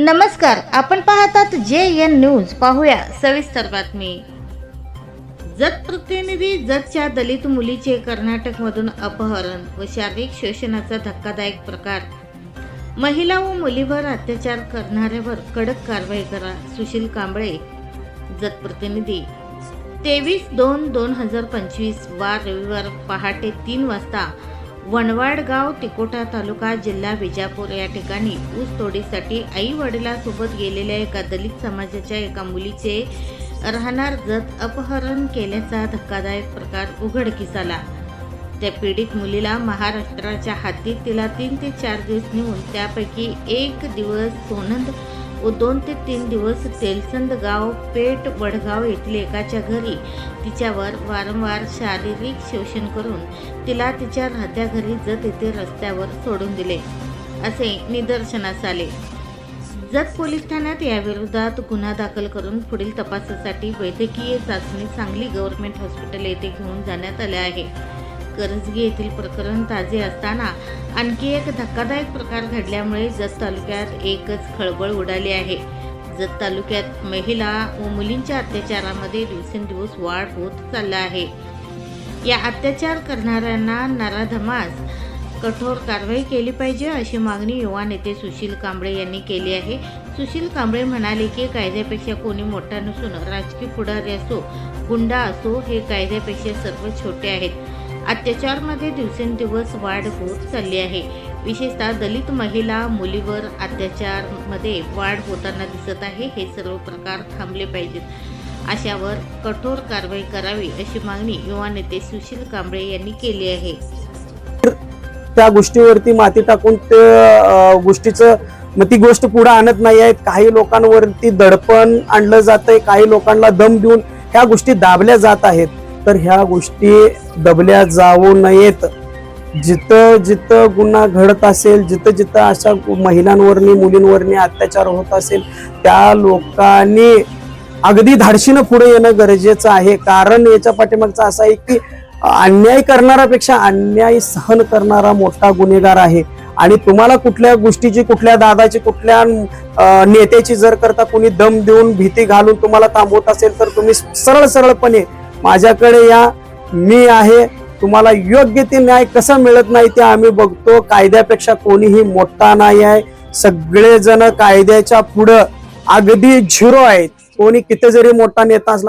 नमस्कार आपण पाहतात जे एन न्यूज. पाहूया सविस्तर बातमी. जत प्रतिनिधी जतच्या दलित मुलीचे कर्नाटकमधून अपहरण व शारीरिक शोषणाचा धक्कादायक प्रकार. महिला व मुलीवर अत्याचार करणाऱ्यावर कडक कारवाई करा सुशील कांबळे. जत प्रतिनिधी तेवीस दोन दोन हजार पंचवीस वार रविवार पहाटे तीन वाजता वनवाड गाव तिकोटा तालुका जिल्हा विजापूर या ठिकाणी ऊस तोडीसाठी आई वडिलासोबत गेलेल्या एका दलित समाजाच्या एका मुलीचे राहणार जत अपहरण केल्याचा धक्कादायक प्रकार उघडकीस आला. त्या पीडित मुलीला महाराष्ट्राच्या हाती तिला तीन ते चार दिवस नेऊन त्यापैकी एक दिवस सोनंद व दोन ते तीन दिवस तेलसंद गाव पेठ वडगाव येथील एकाच्या घरी तिच्यावर वारंवार शारीरिक शोषण करून तिला तिच्या राहत्या घरी जत येथे रस्त्यावर सोडून दिले. असे निदर्शनास आले. जत पोलीस ठाण्यात याविरोधात गुन्हा दाखल करून पुढील तपासासाठी वैद्यकीय चाचणी सांगली गव्हर्नमेंट हॉस्पिटल येथे घेऊन जाण्यात आले आहे. करंजगी येथील प्रकरण ताजे असताना आणखी एक धक्कादायक प्रकार घडल्यामुळे जत तालुक्यात एकच खळबळ उडाली आहे. जत तालुक्यात महिला व मुलींच्या अत्याचारामध्ये दिवसेंदिवस वाढ होत चालला आहे. या अत्याचार करणाऱ्यांना नराधमास कठोर कारवाई केली पाहिजे अशी मागणी युवा नेते सुशील कांबळे यांनी केली आहे. सुशील कांबळे म्हणाले की कायद्यापेक्षा कोणी मोठा नसून राजकीय पुढारी असो गुंडा असो हे कायद्यापेक्षा सर्व छोटे आहेत. अत्याचारमध्ये दिवसेंदिवस वाढ होत चालली आहे. विशेषतः दलित महिला मुलीवर अत्याचारमध्ये वाढ होताना दिसत आहे. हे सर्व प्रकार थांबले पाहिजेत. अशावर कठोर कारवाई करावी अशी मागणी युवा नेते सुशील कांबळे यांनी केली आहे. त्या गोष्टीवरती माती टाकून ते गोष्टीचं मग ती गोष्ट पुढे आणत नाही आहेत. काही लोकांवरती दडपण आणलं जात आहे काही लोकांना दम देऊन ह्या गोष्टी दाबल्या जात आहेत. तर ह्या गोष्टी दबल्या जाऊ नयेत. जिथं जिथं गुन्हा घडत असेल जिथं जिथं अशा महिलांवरनी मुलींवरनी अत्याचार होत असेल त्या लोकांनी अगदी धाडशीनं पुढे येणं गरजेचं आहे. कारण याच्या पाठीमागचं असं आहे की अन्याय करणाऱ्यापेक्षा अन्याय सहन करणारा मोठा गुन्हेगार आहे. आणि तुम्हाला कुठल्या गोष्टीची कुठल्या दादाची कुठल्या नेत्याची जर करता कोणी दम देऊन भीती घालून तुम्हाला थांबवत असेल तर तुम्ही सरळ सरळपणे माझ्याकडे या. मी आहे. तुम्हाला योग्य ते न्याय कसा मिळत नाही ते आम्ही बघतो. कायद्यापेक्षा कोणीही मोठा नाही आहे. सगळेजण कायद्याच्या पुढं अगदी झिरो आहेत. कोणी किती जरी मोठा नेता असला